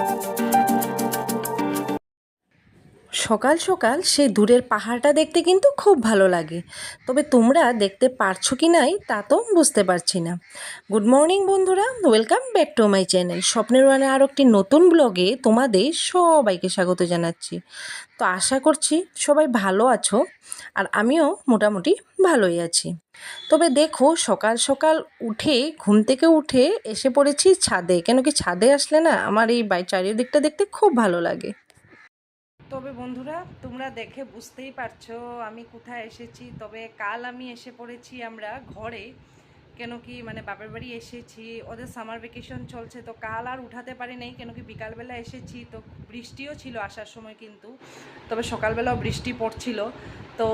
Thank you. সকাল সকাল সেই দূরের পাহাড়টা দেখতে কিন্তু খুব ভালো লাগে। তবে তোমরা দেখতে পারছ কি নাই তা তো বুঝতে পারছি না। গুড মর্নিং বন্ধুরা, welcome back to my channel. স্বপ্নের ওয়ানে আরও একটি নতুন ব্লগে তোমাদের সবাইকে স্বাগত জানাচ্ছি। তো আশা করছি সবাই ভালো আছো আর আমিও মোটামুটি ভালোই আছি। তবে দেখো সকাল সকাল উঠে, ঘুম থেকে উঠে এসে পড়েছি ছাদে। কেন কি ছাদে আসলে না আমার এই চারিদিকটা দেখতে খুব ভালো লাগে। তবে বন্ধুরা, তোমরা দেখে বুঝতেই পারছ আমি কোথায় এসেছি। তবে কাল আমি এসে পড়েছি আমরা ঘরে, কেন কি মানে বাপের বাড়ি এসেছি, ওদের সামার ভেকেশন চলছে, তো কাল আর উঠাতে পারি নাই কেন কি বিকালবেলা এসেছি, তো বৃষ্টিও ছিল আসার সময় কিন্তু, তবে সকালবেলাও বৃষ্টি পড়ছিল। তো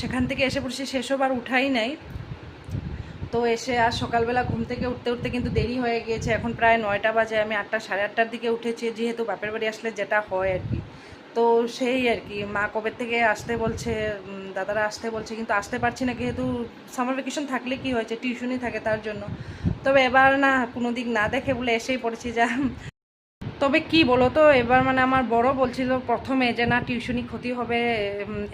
সেখান থেকে এসে পড়ছি সেসব আর উঠাই নাই। তো এসে আর সকালবেলা ঘুম থেকে উঠতে উঠতে কিন্তু দেরি হয়ে গিয়েছে, এখন প্রায় নয়টা বাজে, আমি আটটা, সাড়ে আটটার দিকে উঠেছি, যেহেতু বাপের বাড়ি আসলে যেটা হয় আর কি। তো সেই আর কি, মা কবে থেকে আসতে বলছে দাদারা আসতে বলছে, কিন্তু আসতে পারছি না, যেহেতু সামার ভ্যাকেশন থাকলে কি হয়েছে টিউশনই থাকে তার জন্য। তবে এবার না কোনো দিক না দেখে বলে এসেই পড়েছি, যা তবে কি বলো তো, এবার মানে আমার বড় বলছিল প্রথমে যে না, টিউশনি ক্ষতি হবে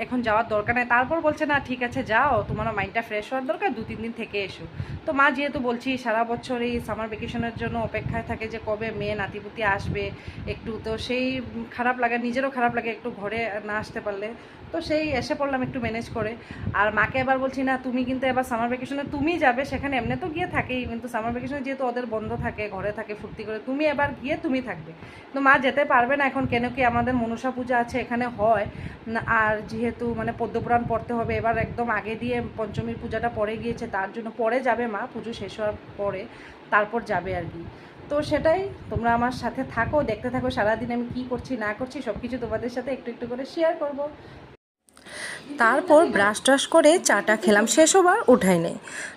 এখন যাওয়ার দরকার নেই। তারপর বলছে, না, ঠিক আছে, যাও তোমার মাইন্ডটা ফ্রেশ হওয়ার দরকার, দু, তিন দিন থেকে এসো। তো মা, যেহেতু বলছি, সারা বছর এই সামার ভ্যাকেশনের জন্য অপেক্ষায় থাকে যে কবে মেয়ে নাতিপুতি আসবে, একটু তো সেই খারাপ লাগে, নিজেরও খারাপ লাগে একটু ঘরে না আসতে পারলে। তো সেই এসে পড়লাম একটু ম্যানেজ করে। আর মাকে এবার বলছি, না, তুমি কিন্তু এবার সামার ভ্যাকেশনে তুমি যাবে, সেখানে এমনি তো গিয়ে থাকেই, কিন্তু সামার ভ্যাকেশনে যেহেতু ওদের বন্ধ থাকে, ঘরে থাকে, ফুর্তি করে, তুমি এবার গিয়ে তুমি থাকবে। তো মা যেতে পারবে না এখন, কেন কি আমাদের মনসা পূজা আছে, এখানে হয়। আর যেহেতু মানে পদ্মপুরাণ পড়তে হবে, এবার একদম আগে দিয়ে পঞ্চমীর পূজাটা পরে গিয়েছে, তার জন্য পরে যাবে মা, পুজো শেষ হওয়ার পরে তারপর যাবে আর কি। তো সেটাই, তোমরা আমার সাথে থাকো, দেখতে থাকো, সারাদিন আমি কি করছি, না করছি সব কিছু তোমাদের সাথে একটু একটু করে শেয়ার করব। তারপর ব্রাশ ট্রাশ করে চাটা খেলাম, শেষও আর উঠাই নেই।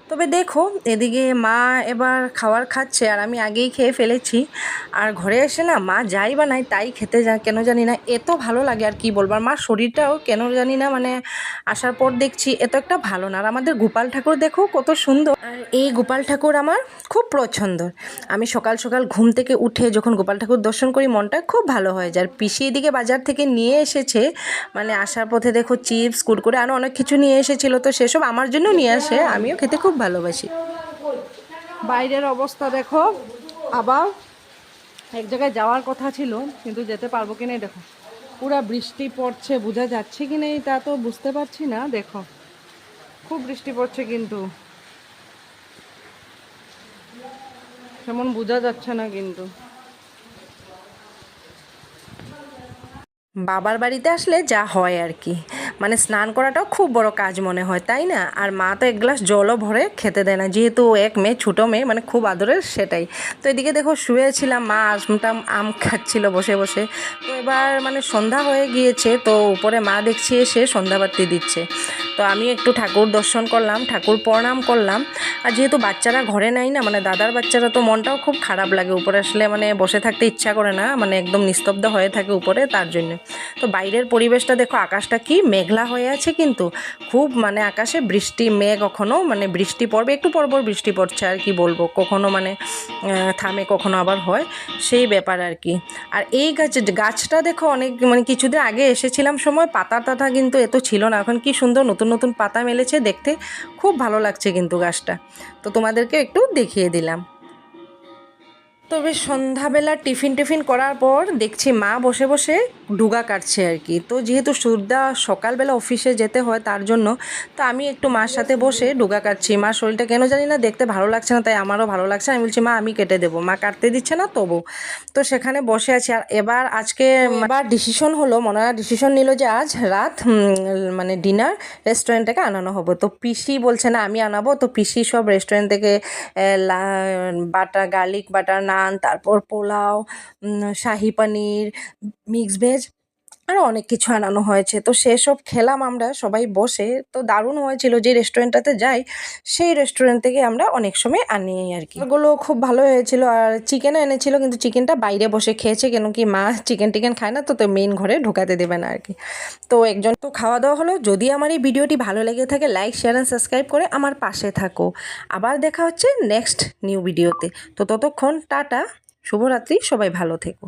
তবে দেখো, এদিকে মা এবার খাবার খাচ্ছে আর আমি আগেই খেয়ে ফেলেছি। আর ঘরে এসে না মা যাই বানায় তাই খেতে যা, কেন জানি না, এত ভালো লাগে আর কি বলব। আর মার শরীরটাও কেন জানি না মানে আসার পর দেখছি এত একটা ভালো না। আর আমাদের গোপাল ঠাকুর দেখো কত সুন্দর। আর এই গোপাল ঠাকুর আমার খুব পছন্দ। আমি সকাল সকাল ঘুম থেকে উঠে যখন গোপাল ঠাকুর দর্শন করি, মনটা খুব ভালো হয়ে যায়। আর পিসি এদিকে বাজার থেকে নিয়ে এসেছে। মানে আসার পথে দেখো চিপস কুরকুরে আরও অনেক কিছু নিয়ে এসেছিল তো সেসব আমার জন্য নিয়ে আসে আমিও খেতে খুব ভালোবাসি। বাইরের অবস্থা দেখো আবার এক জায়গায় যাওয়ার কথা ছিল কিন্তু যেতে পারব কি না দেখো। পুরা বৃষ্টি পড়ছে বোঝা যাচ্ছে কি না তা তো বুঝতে পারছি না দেখো। খুব বৃষ্টি পড়ছে কিন্তু। তেমন বোঝা যাচ্ছে না কিন্তু। বাবার বাড়িতে আসলে যা হয় আর কি। মানে স্নান করাটাও খুব বড় কাজ মনে হয়, তাই না? আর মা তো এক গ্লাস জলও ভরে খেতে দেয় না, যেহেতু এক মেয়ে, ছোটো মেয়ে মানে খুব আদরের সেটাই। তো এদিকে দেখো শুয়েছিলাম, মা আমটা আম খাচ্ছিল বসে বসে। তো এবার মানে সন্ধ্যা হয়ে গিয়েছে, তো উপরে মা দেখছি এসে সন্ধ্যাবাতি দিচ্ছে। তো আমি একটু ঠাকুর দর্শন করলাম, ঠাকুর প্রণাম করলাম। আর যেহেতু বাচ্চারা ঘরে নাই না মানে দাদার বাচ্চারা তো মনটাও খুব খারাপ লাগে, উপরে আসলে মানে বসে থাকতে ইচ্ছা করে না মানে একদম নিস্তব্ধ হয়ে থাকে উপরে তার জন্য। তো বাইরের পরিবেশটা দেখো, আকাশটা কি মেঘলা হয়ে আছে কিন্তু খুব মানে আকাশে বৃষ্টি, মেঘ কখনো মানে বৃষ্টি পড়বে, একটু পর পর বৃষ্টি পড়ছে আর কি বলব, কখনো মানে থামে কখনো আবার হয়, সেই ব্যাপার আর কি। আর এই গাছ, গাছটা দেখো অনেক মানে কিছুদিন আগে এসেছিলাম সময়, পাতা টাতা কিন্তু এত ছিল না, এখন কি সুন্দর নতুন নতুন নতুন পাতা মেলেছে দেখতে। খুব ভালো লাগছে কিন্তু গাছটা। তো তোমাদেরকে একটু দেখিয়ে দিলাম। তবে সন্ধ্যাবেলা টিফিন টিফিন করার পর দেখছি মা বসে বসে ডুগা কাটছে আর কি। তো যেহেতু সুরদা সকালবেলা অফিসে যেতে হয় তার জন্য, তো আমি একটু মার সাথে বসে ডুগা কাটছি। মার শরীরটা কেন জানি না, দেখতে ভালো লাগছে না, তাই আমারও ভালো লাগছে আমি বলছি, মা, আমি কেটে দেবো, মা কাটতে দিচ্ছে না তবু। তো সেখানে বসে আছি। আর এবার আজকে এবার ডিসিশন হলো মনারা ডিসিশন নিল যে আজ রাত মানে ডিনার রেস্টুরেন্ট থেকে আনানো হবে। তো পিসি বলছে, না, আমি আনাবো। তো পিসি সব রেস্টুরেন্ট থেকে বাটার গার্লিক বাটার নান তারপর পোলাও শাহি পনির মিক্স ভেজ আরও অনেক কিছু আনানো হয়েছে। তো সেসব খেলাম আমরা সবাই বসে। তো দারুণ হয়েছিল যে রেস্টুরেন্টটাতে যাই, সেই রেস্টুরেন্ট থেকে আমরা অনেক সময় আনি আর কি। ওগুলো খুব ভালো হয়েছিল। আর চিকেনও এনেছিল, কিন্তু চিকেনটা বাইরে বসে খেয়েছে কেন কি মা চিকেন টিকেন খায় না, তো তো মেইন ঘরে ঢোকাতে দেবে না আর কি। তো একজন তো খাওয়া দাওয়া হলো। যদি আমার এই ভিডিওটি ভালো লেগে থাকে লাইক শেয়ার অ্যান্ড সাবস্ক্রাইব করে আমার পাশে থাকো। আবার দেখা হচ্ছে নেক্সট নিউ ভিডিওতে তো ততক্ষণ টাটা, শুভরাত্রি, সবাই ভালো থেকো।